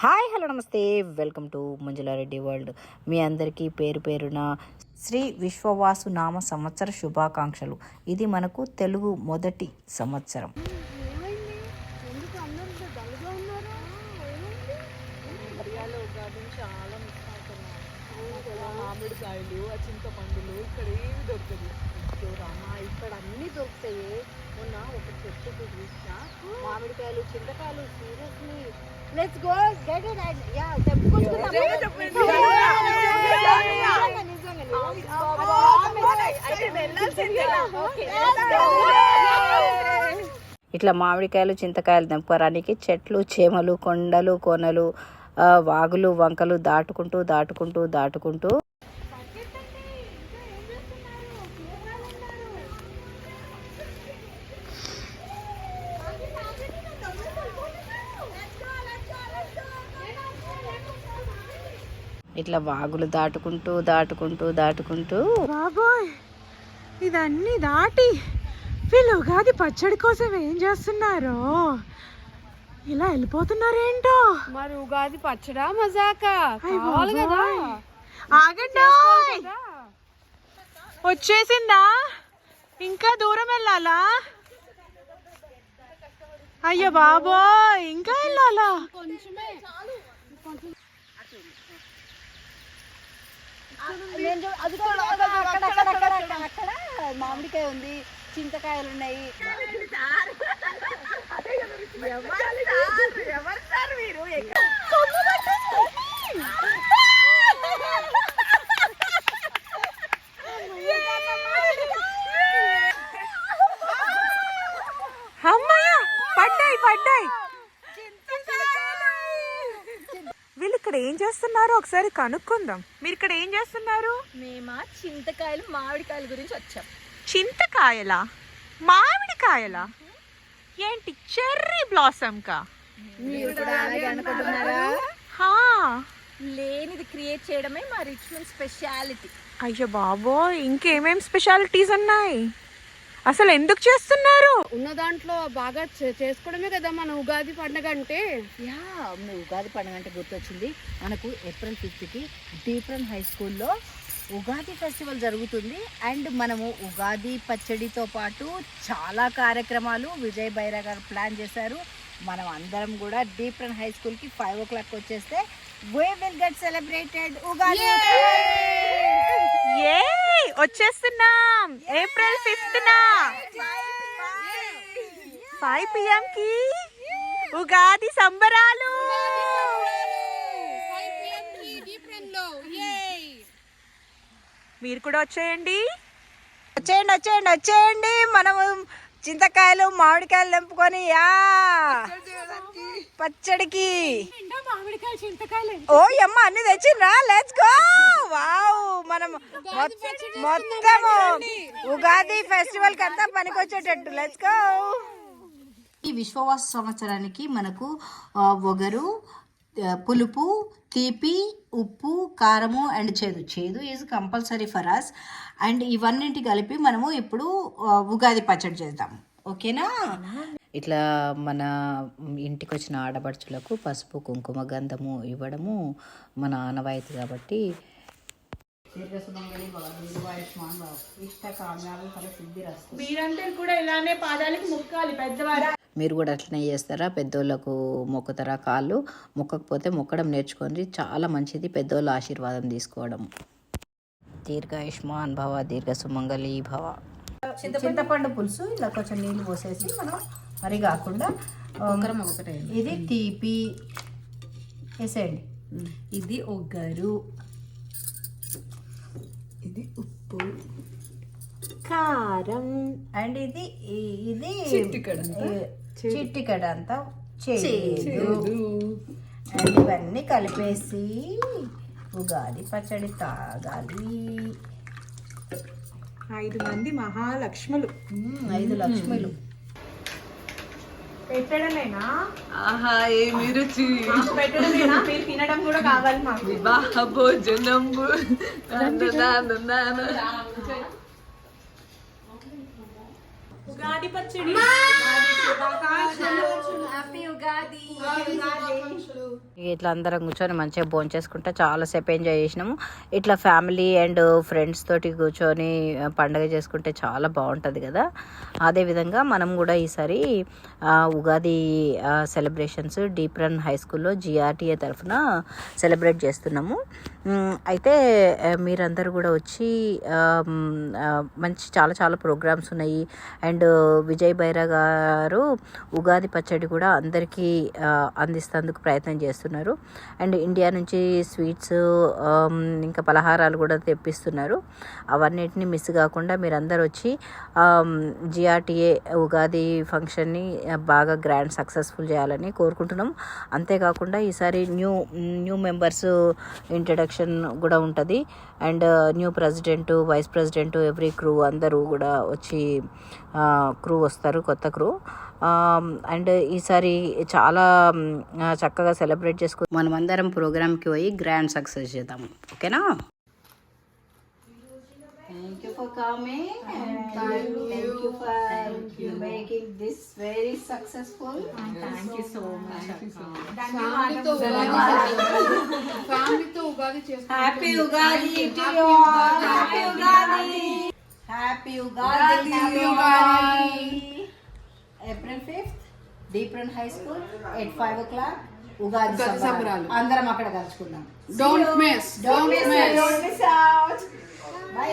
Hi hello నమస్తే. Welcome to Manjula Reddy world. మీ అందరికీ పేరు పేరున శ్రీ విశ్వవాసు నామ సంవత్సర శుభాకాంక్షలు. ఇది మనకు తెలుగు మొదటి సంవత్సరం. మామిడికాయలు చింతపండులు ఇక్కడ ఏమి దొరకదు. ఇక్కడ అన్ని దొరుకుతాయి. చెట్టుకు చూసా మామిడికాయలు చింతకాయలు seriously let's go get it yeah ఇట్లా మామిడికాయలు చింతకాయలు తెంపుకోవడానికి చెట్లు చేమలు కొండలు కొనలు వాగులు వంకలు దాటుకుంటూ దాటుకుంటూ దాటుకుంటూ ఇట్లా వాగులు దాటుకుంటూ దాటుకుంటూ దాటుకుంటూ. బాబోయ్ ఇదన్నీ దాటి వీళ్ళు ఉగాది పచ్చడి కోసం ఏం చేస్తున్నారో? ఇలా వెళ్ళిపోతున్నారేంటో? మరి ఉగాది పచ్చడా మజాకా. ఆగండి. వచ్చేసిందా? ఇంకా దూరం వెళ్ళాలా? అయ్యో బాబోయ్ ఇంకా వెళ్ళాలా? అక్కడ మామిడికాయ ఉంది చింతకాయలు ఉన్నాయి అమ్మయ్య పడ్డాయి పడ్డాయి వీళ్ళు ఇక్కడ ఏం చేస్తున్నారో? ఒకసారి కనుక్కుందాం. మీరు ఇక్కడ ఏం చేస్తున్నారు? మేమా చింతకాయలు మామిడికాయల గురించి వచ్చాం. చింతకాయలా? మామిడికాయలా? ఏంటి చెర్రీ బ్లాసమ్ కా మీరు కూడా అలాగే అనుకుంటున్నారా? హా. లేనిది క్రియేట్ చేయడమే మా రిచ్మెంట్ స్పెషాలిటీ. అయ్యో బాబో ఇంకేమేం స్పెషాలిటీస్ ఉన్నాయి? అసలు ఎందుకు చేస్తున్నారు? ఉన్న దాంట్లో బాగా చే- చేసుకోవడమే కదా మన ఉగాది పండగ అంటే. యా మీ ఉగాది పండుగ అంటే గుర్తొచ్చింది. మనకు ఏప్రిల్ ఫిఫ్త్కి డీప్రన్ హై స్కూల్లో ఉగాది ఫెస్టివల్ జరుగుతుంది. అండ్ మనము ఉగాది పచ్చడితో పాటు చాలా కార్యక్రమాలు విజయ్ బైరా గారు ప్లాన్ చేశారు. మనం అందరం కూడా డీప్రన్ హై స్కూల్కి five o'clock we will get celebrated Ugadi! ఏ వచ్చేస్తున్నాం. ఏప్రిల్ ఫిఫ్త్ నా. ఫైవ్ పిఎం కి ఉగాది సంబరాలు. మీరు కూడా వచ్చేయండి. వచ్చేయండి వచ్చేయండి వచ్చేయండి. మనము చింతకాయలు మామిడికాయలు తెంపుకొని యా. పచ్చడికి. మామిడికాయలు చింతకాయలు? ఓ అమ్మ అన్ని తెచ్చిండ్రా? లెట్స్ గో మొత్తము ఉగాది ఫెస్టివల్కి అంతా పనికొచ్చేటట్టు. లెట్స్ గో ఈ విశ్వవాస సంవత్సరానికి మనకు ఒగరు పులుపు తీపి ఉప్పు కారము అండ్ చేదు. చేదు is compulsory for us and ఇవన్నింటి కలిపి మనము ఇప్పుడు ఉగాది పచ్చడి చేద్దాం. ఓకేనా? ఇట్లా మన ఇంటికి వచ్చిన ఆడపడుచులకు పసుపు కుంకుమ గంధము ఇవ్వడము మన ఆనవాయితీ కాబట్టి కూడా ఇలానే పాదాలకి ముక్కాలి పెద్దవారు మీరు కూడా అట్లనే చేస్తారా? పెద్దోళ్ళకు మొక్కుతారా కాళ్ళు? మొక్కకపోతే మొక్కడం నేర్చుకోండి. చాలా మంచిది పెద్దోళ్ళ ఆశీర్వాదం తీసుకోవడం. దీర్ఘాయుష్మాన్ భవ దీర్ఘ సుమంగళి భవ. చింతపండు పులుసు ఇలా కొంచెం నీళ్ళు పోసేసి మనం మరి కాకుండా ఇది తీపి వేసేయండి. ఇది ఒగ్గరు ఇది ఉప్పు కారం అండ్ ఇది ఇది చిట్టికడ అంతా? చేదు. అండ్ ఇవన్నీ కలిపేసి ఉగాది పచ్చడి తాగాలి. ఐదు మంది మహాలక్ష్ములు. ఐదు లక్ష్మిలు. పెట్టడమేనా? ఆహా ఏమి రుచి పెట్టడమేనా? మీరు తినడం కూడా కావాలి మాకు. వివాహ భోజనంబు ఉగాది పచ్చడి ఇట్లా అందరం కూర్చొని మంచిగా భోజనం చేసుకుంటే చాలాసేపు ఎంజాయ్ చేసినాము. ఇట్లా ఫ్యామిలీ అండ్ ఫ్రెండ్స్ తోటి కూర్చొని పండగ చేసుకుంటే చాలా బాగుంటుంది కదా. అదేవిధంగా మనం కూడా ఈసారి Ugadi celebrations Deep run high స్కూల్లో జిఆర్టీఏ తరఫున సెలబ్రేట్ చేస్తున్నాము. అయితే మీరందరూ కూడా వచ్చి మంచి చాలా చాలా ప్రోగ్రామ్స్ ఉన్నాయి. అండ్ విజయ్ బైరా గారు ఉగాది పచ్చడి కూడా అందరికీ ఆ, అందిస్తేందుకు ప్రయత్నం చేస్తున్నారు. అండ్ ఇండియా నుంచి స్వీట్స్ ఇంకా పలహారాలు కూడా తెప్పిస్తున్నారు. అవన్నిటిని మిస్ కాకుండా మీరందరూ వచ్చి జిఆర్టీఏ ఉగాది ఫంక్షన్ని బాగా గ్రాండ్ సక్సెస్ఫుల్ చేయాలని కోరుకుంటున్నాం. అంతేకాకుండా ఈసారి న్యూ న్యూ మెంబర్స్ ఇంట్రడక్షన్ కూడా ఉంటుంది. And uh, new president vice president every crew అందరూ కూడా వచ్చి క్రూ వస్తారు కొత్త క్రూ. అండ్ ఈసారి చాలా చక్కగా సెలబ్రేట్ చేసుకు మనమందరం ప్రోగ్రామ్కి పోయి గ్రాండ్ సక్సెస్ చేద్దాం. ఓకేనా? Thank you for coming thank you for making this very successful thank you so much ఫ్యామిలీతో ఉగాది చేసుకుంటాం. Happy Ugadi to you all happy Ugadi happy Ugadi happy Ugadi April fifth Deep Run high school at five o'clock సంబరాలు. అందరం అక్కడ కలుసుకుందాం Don't miss. Don't Don't miss miss. Don't miss out bye